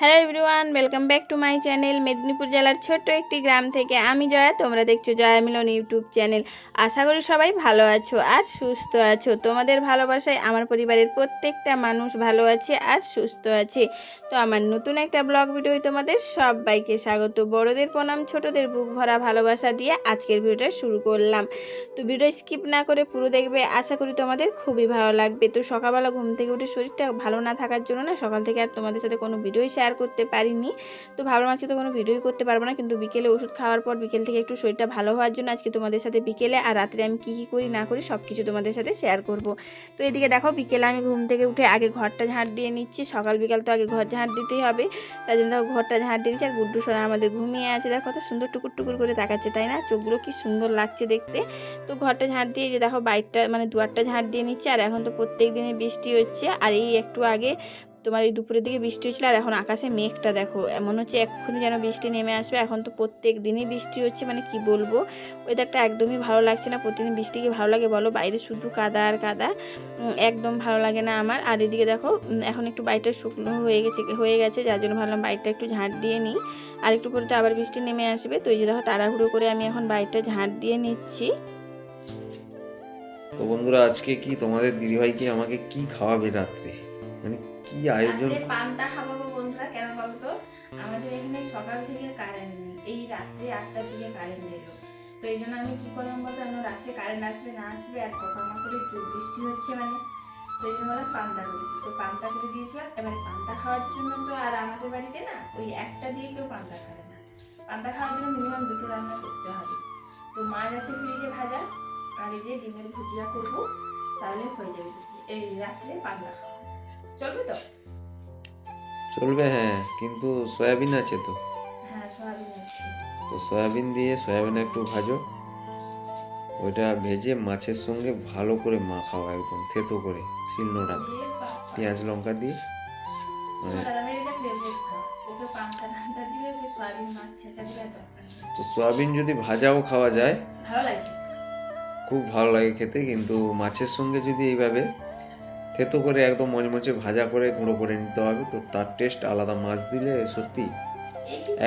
Hello everyone welcome back to my channel Medinipur জেলার ছোট্ট একটি গ্রাম থেকে। আমি জয়া, তোমরা দেখছ জয়া মিলন ইউটিউব চ্যানেল। আশা করি সবাই ভালো আছো আর সুস্থ আছো। তোমাদের ভালোবাসায় আমার পরিবারের প্রত্যেকটা মানুষ ভালো আছে আর সুস্থ আছে। তো আমার নতুন একটা ব্লগ ভিডিও তোমাদের সবাইকে স্বাগত। বড়দের প্রণাম, ছোটদের বুক ভরা ভালোবাসা দিয়ে আজকের ভিডিওটা শুরু করলাম। তো ভিডিও স্কিপ না করে পুরো দেখবে, আশা করি তোমাদের খুবই ভালো লাগবে। তো সকালবেলা ঘুম থেকে উঠে শরীরটা ভালো না থাকার জন্য না সকাল থেকে আর তোমাদের সাথে কোনো ভিডিওই শেয়ার করতে পারিনি। তো ভাবলাম আজকে তো কোনো ভিডিওই করতে পারব না, কিন্তু বিকেলে ওষুধ খাওয়ার পর বিকেল থেকে একটু শরীরটা ভালো হওয়ার জন্য আজকে তোমাদের সাথে বিকেলে আর রাত্রে আমি কী কী করি না করি সব কিছু তোমাদের সাথে শেয়ার করব। তো এদিকে দেখো বিকেলে আমি ঘুম থেকে উঠে আগে ঘরটা ঝাঁট দিয়ে নিচ্ছি, সকাল বিকাল তো আগে ঘর ঝাঁট দিতেই হবে। তাই জন্য দেখো ঘরটা ঝাঁট দিয়ে নিচ্ছি আর গুড্ডু সোনা আমাদের ঘুমিয়ে আছে। দেখো কত সুন্দর টুকুর টুকুর করে তাকাচ্ছে, তাই না? চোখগুলো কি সুন্দর লাগছে দেখতে। তো ঘরটা ঝাঁট দিয়ে যে দেখো বাইকটা মানে দুয়ারটা ঝাঁট দিয়ে নিচ্ছে। আর এখন তো প্রত্যেক দিনই বৃষ্টি হচ্ছে। আর এই একটু আগে তোমার এই দুপুরের দিকে বৃষ্টি হচ্ছিল আর এখন আকাশে মেঘটা দেখো। এমন হচ্ছে এক্ষুনি যেন বৃষ্টি নেমে আসবে। এখন তো প্রত্যেক দিনই বৃষ্টি হচ্ছে মানে কি বলব? ওয়েদারটা একদমই ভালো লাগছে না। প্রতিদিন বৃষ্টি কি ভালো লাগে বলো? বাইরে শুধু কাদা আর কাদা একদম ভালো লাগে না আমার। আর এদিকে দেখো এখন একটু বাইকটা শুকনো হয়ে গেছে হয়ে গেছে, যার জন্য ভাবলাম বাইকটা একটু ঝাঁট দিয়ে নিই। আর একটু পরে তো আবার বৃষ্টি নেমে আসবে। তো এই যে দেখো, তাড়াহুড়ো করে আমি এখন বাইকটা ঝাঁট দিয়ে নিচ্ছি। তো বন্ধুরা, আজকে কি তোমাদের দিদিভাই কি আমাকে কি খাওয়াবে রাত্রে? কি আয়োজন? পান্তা খাওয়াবো বন্ধুরা, কেন বলতো? আমাদের এখানে সকাল থেকে কারেন্ট নেই। এই রাত্রে আটটার দিকে কারেন্ট এলো। তো এই জন্য আমি কি করলাম বলতো আমি রাত্রে কারেন্ট আসবে, না আসবে, আর পোকামা করে বৃষ্টি হচ্ছে মানে। তো এই জন্য পান্তা করে। তো পান্তা করে দিয়েছিলাম। এবারে পান্তা খাওয়ার জন্য তো আর আমাদের বাড়িতে না, ওই একটা দিয়ে কেউ পান্তা খাবে না। পান্তা খাওয়ার জন্য মিনিমাম দুটো রান্না করতে হবে। তো মাছ আছে ফ্রিজে ভাজা, আর এই যে ডিমের ভুজিয়া করব, তাহলে হয়ে যাবে। এই রাত্রে পান্তা খাওয়া চলবে তো? চলবে হ্যাঁ কিন্তু সয়াবিন আছে তো। হ্যাঁ সয়াবিন আছে। তো সয়াবিন দিয়ে সয়াবিন একটু ভাজো। ওইটা ভেজে মাছের সঙ্গে ভালো করে মাখাও একদম থেতো করে শিলনোড়া দিয়ে। পেঁয়াজ লঙ্কা দিয়ে। নেই। তো সয়াবিন যদি ভাজাও খাওয়া যায় খুব ভালো লাগে খেতে কিন্তু মাছের সঙ্গে যদি এইভাবে থেতো করে একদম মচমচে ভাজা করে গুঁড়ো করে নিতে হবে। তো তার টেস্ট আলাদা মাছ দিলে সত্যি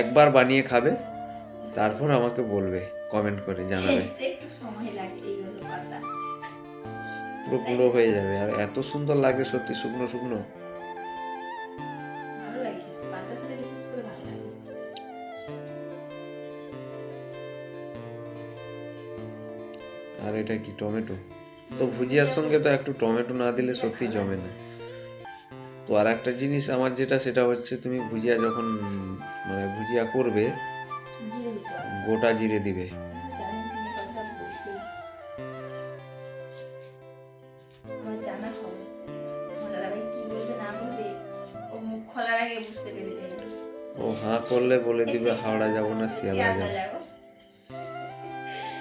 একবার বানিয়ে খাবে তারপর আমাকে বলবে কমেন্ট করে জানাবে। পুরো পুরো হয়ে যাবে আর এত সুন্দর লাগে সত্যি শুকনো শুকনো। আর এটা কি টমেটো? তো ভুজিয়ার সঙ্গে তো একটু টমেটো না দিলে সত্যি জমে না। তো আর একটা জিনিস আমার যেটা, সেটা হচ্ছে তুমি ভুজিয়া যখন মানে ভুজিয়া করবে, গোটা জিরে দিবে। ও হাঁ করলে বলে দিবে, হাওড়া যাব না যাব যাব।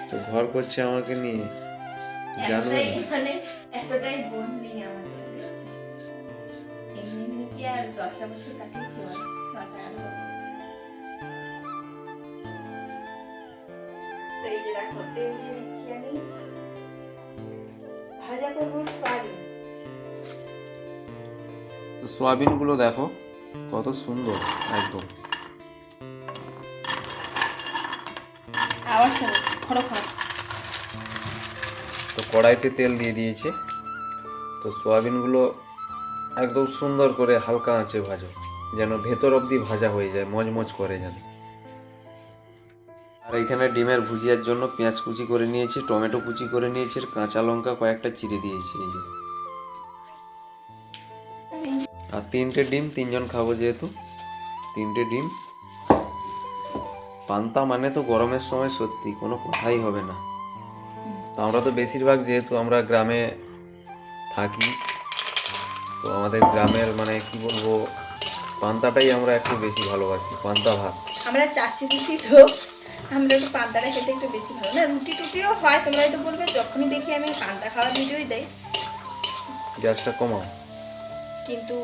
তো ঘর করছে আমাকে নিয়ে। জানবে মানে এতটাই বন্ডিং আমাদের। এমনি কি আর দশটা বছর কাটিয়েছি বল? দশ এগারো বছর। তো এই যে দেখো তেল দিয়ে দিচ্ছি আমি। ভাজা করব সয়াবিন। তো সোয়াবিনগুলো দেখো কত সুন্দর একদম। আওয়াজ খড়ো খড়ো। তো কড়াইতে তেল দিয়ে দিয়েছে। তো সোয়াবিনগুলো একদম সুন্দর করে হালকা আঁচে ভাজো, যেন ভেতর অবধি ভাজা হয়ে যায়, মজমজ করে যেন। আর এখানে ডিমের ভুজিয়ার জন্য পেঁয়াজ কুচি করে নিয়েছি, টমেটো কুচি করে নিয়েছি কাঁচা লঙ্কা কয়েকটা চিড়ে দিয়েছি এই যে। আর তিনটে ডিম, তিনজন খাব যেহেতু। তিনটে ডিম। পান্তা মানে তো গরমের সময় সত্যি, কোনো কথাই হবে না। তো আমরা তো বেশিরভাগ যেহেতু আমরা গ্রামে থাকি তো আমাদের গ্রামের মানে কি বলব পান্তাটাই আমরা একটু বেশি ভালোবাসি পান্তা ভাত। আমরা চাষি রুটি লোক আমরা একটু পান্তাটা খেতে একটু বেশি ভালো না রুটি টুটিও হয় তোমরা তো বলবে যখনই দেখি আমি পান্তা খাওয়া ভিডিওই দেয় গ্যাসটা কমাও। কিন্তু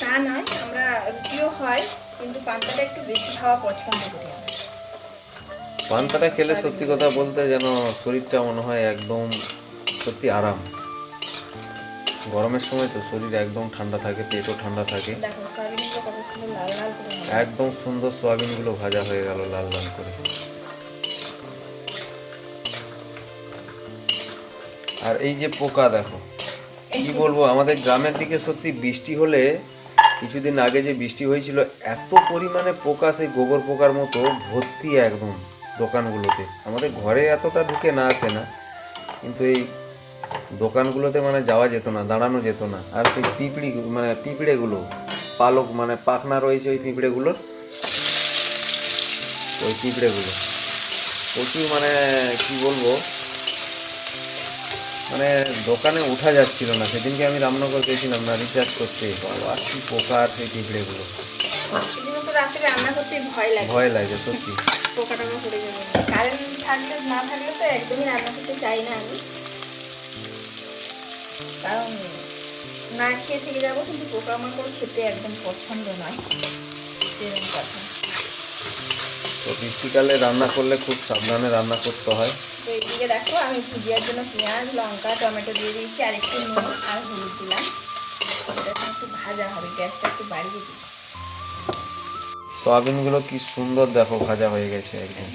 তা নয় আমরা রুটিও হয় কিন্তু পান্তাটা একটু বেশি খাওয়া পছন্দ করি আমরা। পান্তাটা খেলে সত্যি কথা বলতে যেন শরীরটা মনে হয় একদম সত্যি আরাম। গরমের সময় তো শরীর একদম ঠান্ডা থাকে পেটও ঠান্ডা থাকে। একদম সুন্দর সোয়াবিনগুলো ভাজা হয়ে গেল লাল লাল করে। আর এই যে পোকা দেখো কি বলব আমাদের গ্রামের দিকে সত্যি বৃষ্টি হলে কিছুদিন আগে যে বৃষ্টি হয়েছিল এত পরিমাণে পোকা সেই গোবর পোকার মতো ভর্তি একদম। দোকানগুলোতে। আমাদের ঘরে এতটা ঢুকে না আসে না কিন্তু এই দোকানগুলোতে মানে যাওয়া যেত না দাঁড়ানো যেত না। আর সেই পিঁপড়ি মানে পিঁপড়েগুলো পালক মানে পাখনা রয়েছে ওই পিঁপড়েগুলোর ওই পিঁপড়েগুলো। প্রচুর মানে কি বলব মানে দোকানে উঠা যাচ্ছিল না। সেদিনকে আমি রামনগর গেছিলাম না রিচার্জ করতে। বাবা কি পোকা আর সেই পিঁপড়েগুলো। ভয় লাগে সত্যি। পোকা টোকা পড়ে যাবে। কারেন্ট থাকলে না থাকলে তো একদমই রান্না করতে চাই না আমি। কারণ না খেয়ে থেকে যাব কিন্তু পোকামাকড় খেতে একদম পছন্দ নয়। সেরকম কথা। তো বৃষ্টিকালে রান্না করলে খুব সাবধানে রান্না করতে হয়। তো এইদিকে দেখো আমি ভুজিয়ার জন্য পেঁয়াজ লঙ্কা টমেটো দিয়ে দিয়েছি আর একটু নুন আর হলুদ দিলাম। এটা একটু ভাজা হবে গ্যাসটা একটু বাড়িয়ে দিই সয়াবিনগুলো কি সুন্দর দেখো, ভাজা হয়ে গেছে একদম।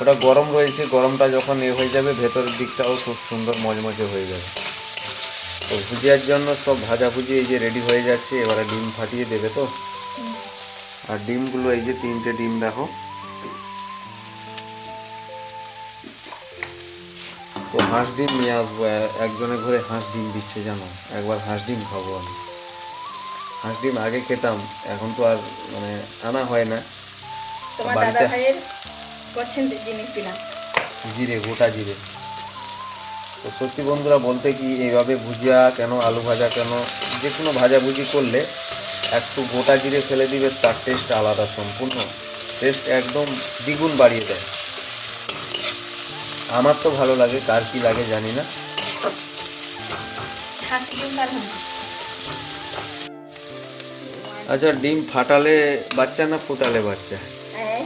ওটা গরম রয়েছে, গরমটা যখন এ হয়ে যাবে, ভেতরের দিকটাও খুব সুন্দর মজমজে হয়ে যাবে। তো ভুজিয়ার জন্য সব ভাজা ভুজি এই যে রেডি হয়ে যাচ্ছে, এবারে ডিম ফাটিয়ে দেবে তো? আর ডিমগুলো এই যে তিনটে ডিম দেখো। তো হাঁস ডিম নিয়ে আসব একজনের ঘরে হাঁস ডিম দিচ্ছে জানো? একবার হাঁস ডিম খাব আমি। হাঁস ডিম আগে খেতাম এখন তো আর মানে আনা হয় না। তোমার দাদা ভাইয়ের পছন্দের জিনিস দিলাম। জিরে গোটা জিরে। তো সত্যি বন্ধুরা বলতে কি এইভাবে ভুজিয়া কেন আলু ভাজা কেন যে কোনো ভাজাভুজি করলে একটু গোটা জিরে ফেলে দিবে তার টেস্ট আলাদা সম্পূর্ণ। টেস্ট একদম দ্বিগুণ বাড়িয়ে দেয়। আমার তো ভালো লাগে কার কি লাগে জানি না। আচ্ছা ডিম ফাটালে বাচ্চা না ফুটালে বাচ্চা? হ্যাঁ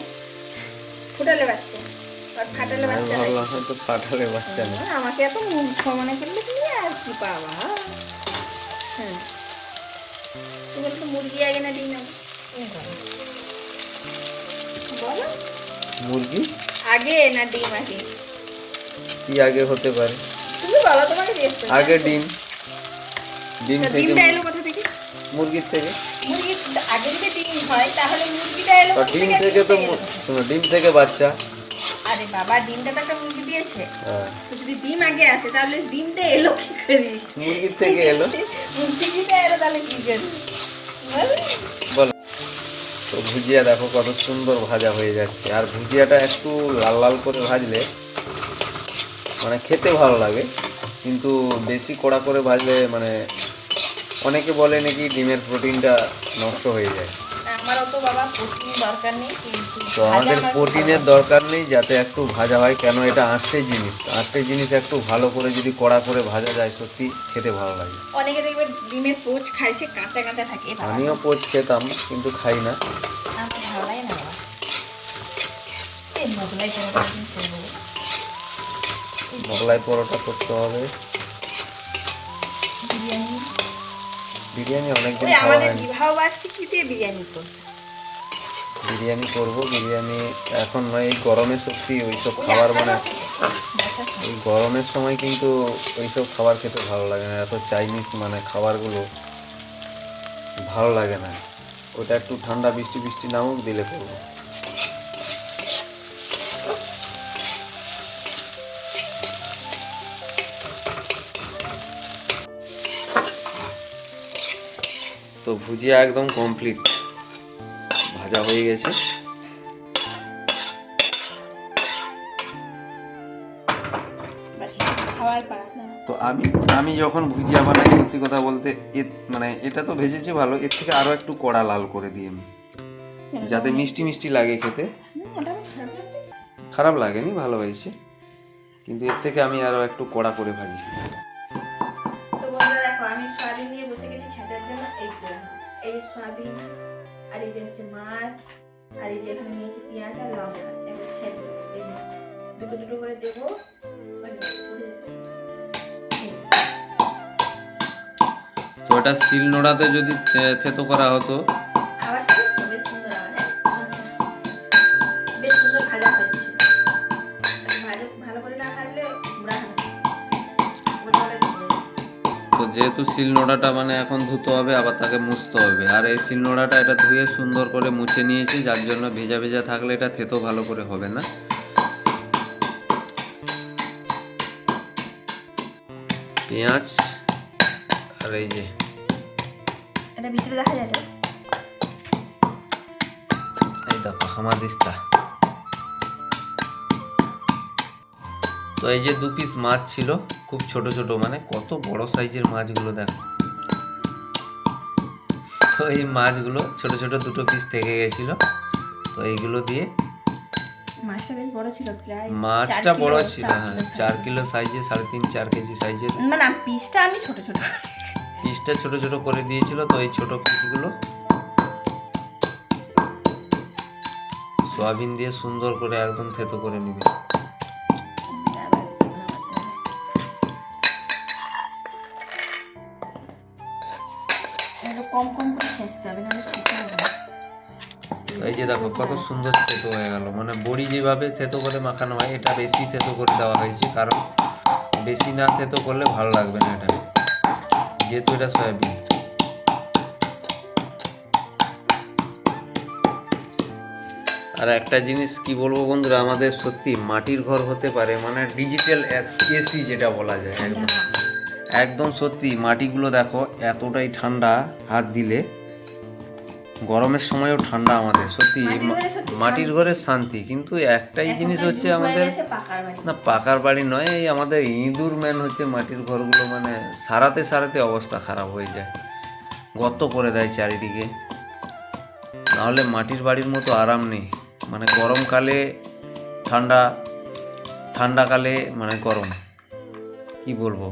ফুটালে বাচ্চা। আর ফাটালে বাচ্চা। ভাবলাম হয়তো ফাটালে বাচ্চা না। হ্যাঁ, আমাকে এত মূর্খ মনে করলে তুমি আর কি পাবা? হ্যাঁ। তুমি তো মুরগি আগে না ডিম বলো। মুরগি? আগে না ডিম আগে? কি আগে হতে পারে? তুমি বলো তোমাকে আগে ডিম। ডিম থেকে ডিমটা এলো কোথা থেকে? মুরগির থেকে। আগে যদি ডিম হয় তাহলে মুরগিটা এলো ডিম থেকে? তো? শোনো ডিম থেকে বাচ্চা। আরে বাবা ডিমটা তো একটা মুরগি দিয়েছে। হ্যাঁ, যদি ডিম আগে আসে তাহলে ডিমটা এলো কি করে? মুরগির থেকে এলো? মুরগিটা এলো তাহলে কি করে? বলো। তো ভুজিয়া দেখো কত সুন্দর ভাজা হয়ে যাচ্ছে। আর ভুজিয়াটা একটু লাল লাল করে ভাজলে মানে খেতে ভালো লাগে। কিন্তু বেশি কড়া করে ভাজলে মানে অনেকে বলে নাকি ডিমের প্রোটিনটা নষ্ট হয়ে যায়। আমার অত বাবা প্রোটিন দরকার নেই কিন্তু তো আমাদের প্রোটিনের দরকার নেই যাতে একটু ভাজা হয় কেন এটা আঁশটে জিনিস। আঁশটে জিনিস একটু ভালো করে যদি কড়া করে ভাজা যায় সত্যি খেতে ভালো লাগে। অনেকে দেখবে ডিমের পোচ খাইছে কাঁচা কাঁচা থাকে আমিও পোচ খেতাম কিন্তু খাই না। আমার ভালো লাগে না মোগলাই পরোটা করতে হবে বিরিয়ানি বিরিয়ানি অনেকদিন আমাদের বিবাহ বার্ষিকীতে বিরিয়ানি করব। বিরিয়ানি করব বিরিয়ানি এখন নয় এই গরমে সত্যি ওইসব ওই খাবার মানে। এই গরমের সময় কিন্তু ওইসব খাবার খেতে ভালো লাগে না এত চাইনিজ মানে খাবারগুলো ভালো লাগে না। ওটা একটু ঠান্ডা বৃষ্টি বৃষ্টি নামুক দিলে করব। তো ভুজিয়া একদম কমপ্লিট ভাজা হয়ে গেছে। তো আমি আমি যখন ভুজিয়া বানাই সত্যি কথা বলতে মানে এটা তো ভেজেছে ভালো এর থেকে আরও একটু কড়া লাল করে দিই আমি। যাতে মিষ্টি মিষ্টি লাগে খেতে। খারাপ লাগে। খারাপ লাগেনি ভালো হয়েছে। কিন্তু এর থেকে আমি আরও একটু কড়া করে ভাজি। সয়াবিন আর এই যে হচ্ছে মাছ, আর এই যে এখানে নিয়েছি পেঁয়াজ আর লঙ্কা। দুটো দুটো করে দেবো। তো এটা শিল নোড়াতে যদি থেতো করা হতো তো যেহেতু শিলনোড়াটা মানে এখন ধুতে হবে আবার তাকে মুছতে হবে। আর এই শিলনোড়াটা এটা ধুয়ে সুন্দর করে মুছে নিয়েছি যার জন্য ভেজা ভেজা থাকলে এটা থেতো ভালো করে হবে না। পেঁয়াজ আর এই যে এটা ভিতরে দেখা যায় এই দেখো হামাদিস্তা তো এই যে দু পিস মাছ ছিল খুব ছোট ছোট মানে কত বড় সাইজের মাছগুলো দেখো। তো এই মাছগুলো ছোট ছোট দুটো পিস থেকে গেছিল। তো এইগুলো দিয়ে মাছটা বেশ বড় ছিল প্রায় মাছটা বড় ছিল হ্যাঁ চার কিলো সাইজে সাড়ে তিন চার কেজি সাইজের না না পিসটা আমি ছোট ছোট। পিসটা ছোট ছোট করে দিয়েছিল তো এই ছোট পিসগুলো সয়াবিন দিয়ে সুন্দর করে একদম থেতো করে নিবে। এই যে দেখো, কত সুন্দর থেতো হয়ে গেল। মানে বড়ি যেভাবে থেতো করে মাখানো হয়, এটা বেশি থেতো করে দেওয়া হয়েছে, কারণ বেশি না থেতো করলে ভালো লাগবে না এটা। যেহেতু এটা সয়াবিন। আর একটা জিনিস কি বলব বন্ধুরা, আমাদের সত্যি মাটির ঘর হতে পারে মানে ডিজিটাল এসি যেটা বলা যায়, একদম। একদম সত্যি মাটিগুলো দেখো এতটাই ঠান্ডা হাত দিলে। গরমের সময়ও ঠান্ডা আমাদের সত্যি মাটির ঘরে শান্তি। কিন্তু একটাই জিনিস হচ্ছে আমাদের। না পাকার বাড়ি নয় এই আমাদের ইঁদুর ম্যান হচ্ছে মাটির ঘরগুলো মানে সারাতে সারাতে অবস্থা খারাপ হয়ে যায়। গর্ত করে দেয় চারিদিকে। নাহলে মাটির বাড়ির মতো আরাম নেই। মানে গরমকালে ঠান্ডা ঠান্ডাকালে মানে গরম। কি বলব?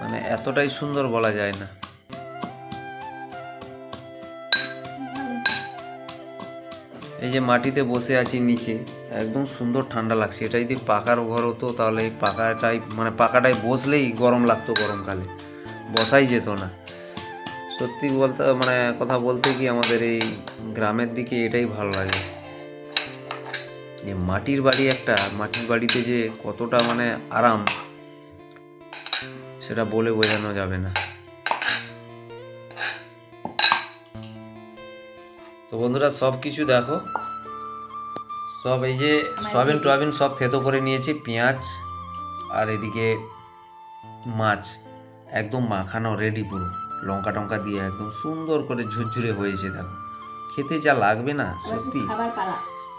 মানে এতটাই সুন্দর বলা যায় না। এই যে মাটিতে বসে আছি নিচে, একদম সুন্দর ঠান্ডা লাগছে। এটা যদি পাকার ঘর হতো তাহলে এই পাকাটাই মানে পাকাটায় বসলেই গরম লাগতো গরমকালে। বসাই যেত না। সত্যি বলতে মানে কথা বলতে কি আমাদের এই গ্রামের দিকে এটাই ভালো লাগে। যে মাটির বাড়ি একটা, মাটির বাড়িতে যে কতটা মানে আরাম। সেটা বলে বোঝানো যাবে না। তো বন্ধুরা সব কিছু দেখো। সব এই যে সয়াবিন টয়াবিন সব থেতো করে নিয়েছি পেঁয়াজ আর এদিকে মাছ একদম মাখানো রেডি পুরো। লঙ্কা টঙ্কা দিয়ে একদম সুন্দর করে ঝুরঝুরে হয়েছে দেখো। খেতে যা লাগবে না সত্যি।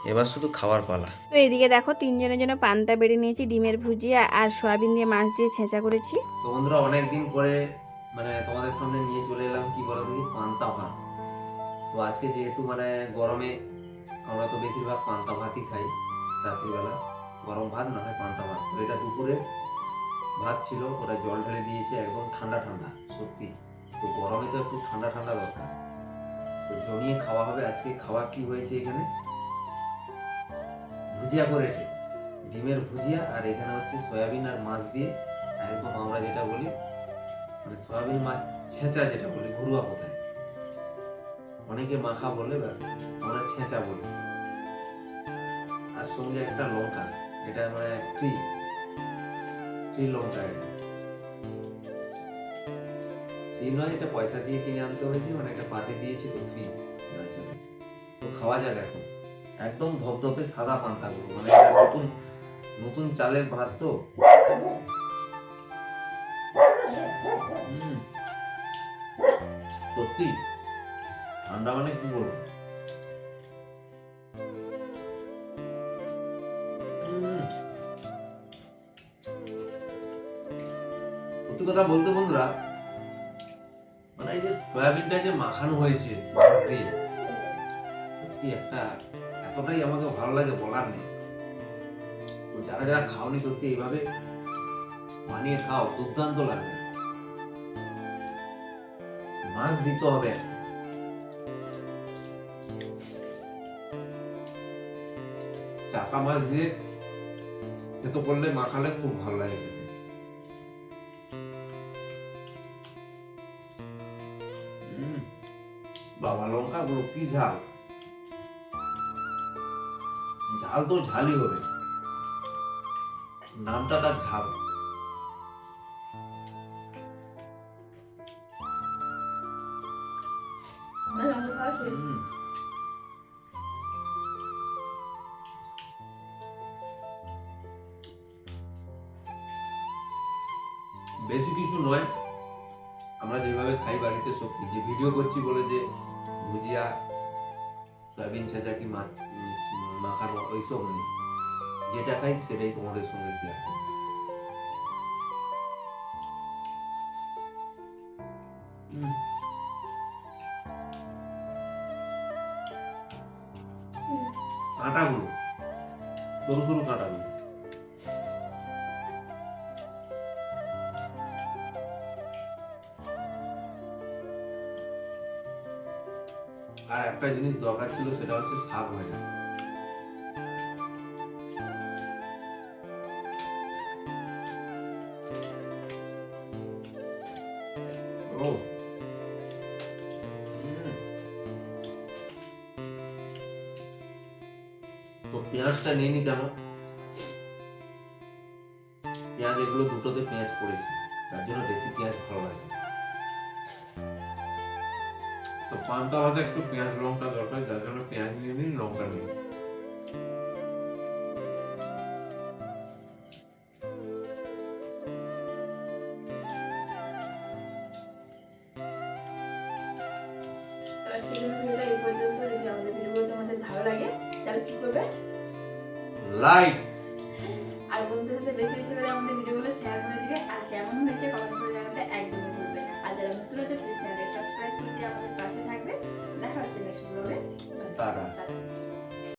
এবার শুধু খাওয়ার পালা। তো এদিকে দেখো তিনজনের জন্য পান্তা বেড়ে নিয়েছি ডিমের ভুজিয়া আর সয়াবিন দিয়ে মাছ দিয়ে ছেঁচা করেছি। তো বন্ধুরা অনেকদিন পরে মানে তোমাদের সামনে নিয়ে চলে এলাম কি বলো দেখি পান্তা ভাত। তো আজকে যেহেতু মানে গরমে আমরা তো বেশিরভাগ পান্তা ভাতই খাই রাত্রিবেলা। গরম ভাত না হয় পান্তা ভাত। তো এটা দুপুরে ভাত ছিল ওটা জল ঢেলে দিয়েছে একদম ঠান্ডা ঠান্ডা সত্যি। তো গরমে তো একটু ঠান্ডা ঠান্ডা দরকার। তো জমিয়ে খাওয়া হবে আজকে খাওয়া কি হয়েছে এখানে? ভুজিয়া করেছে। ডিমের ভুজিয়া আর এখানে হচ্ছে সয়াবিন আর মাছ দিয়ে একদম আমরা যেটা বলি মানে সয়াবিন মাছ ছেঁচা যেটা বলি, ঘরুয়া কোথায় অনেকে মাখা বলে ব্যাস, আমরা ছেঁচা বলি। আর সঙ্গে একটা লঙ্কা, এটা মানে ট্রি ট্রি লঙ্কা এটা। ট্রি নয়, এটা পয়সা দিয়ে কিনে আনতে হয়েছে মানে একটা পাতে দিয়েছি তো ট্রি তো খাওয়া যাক এখন। একদম ধপধপে সাদা পান্তা মানে নতুন নতুন চালের ভাত তো। সত্যি? ঠান্ডা মানে কি বলব? সত্যি কথা বলতে বন্ধুরা মানে এই যে সয়াবিনটা যে মাখানো হয়েছে সত্যি একটা এতটাই আমাকে ভালো লাগে বলার নেই। তো যারা যারা খাওনি সত্যি এইভাবে বানিয়ে খাও, দুর্দান্ত লাগবে। মাছ দিতে হবে চাকা মাছ দিয়ে এত করলে মাখালে খুব ভালো লাগে। বাবা লঙ্কা গুলো কি ঝাল ঝাল তো ঝালই হবে। নামটা তার ঝাল। বেশি কিছু নয় আমরা যেভাবে খাই বাড়িতে সব যে ভিডিও করছি বলে যে ভুজিয়া সয়াবিন ছেঁচা কি মা ওইসব নেই যেটা খাই সেটাই তোমাদের সঙ্গে শেয়ার করি হুম। কাঁটাগুলো সরু সরু কাঁটাগুলো। আর একটা জিনিস দরকার ছিল সেটা হচ্ছে শাক ভাজা। পেঁয়াজটা নিয়ে নিতে কেন পেঁয়াজ এগুলো দুটোতে পেঁয়াজ পড়েছে তার জন্য বেশি পেঁয়াজ ভালো লাগে তো পান্তা ভাজা একটু পেঁয়াজ লঙ্কা দরকার, যার জন্য পেঁয়াজ নিয়ে নিন, লঙ্কা নিয়ে life.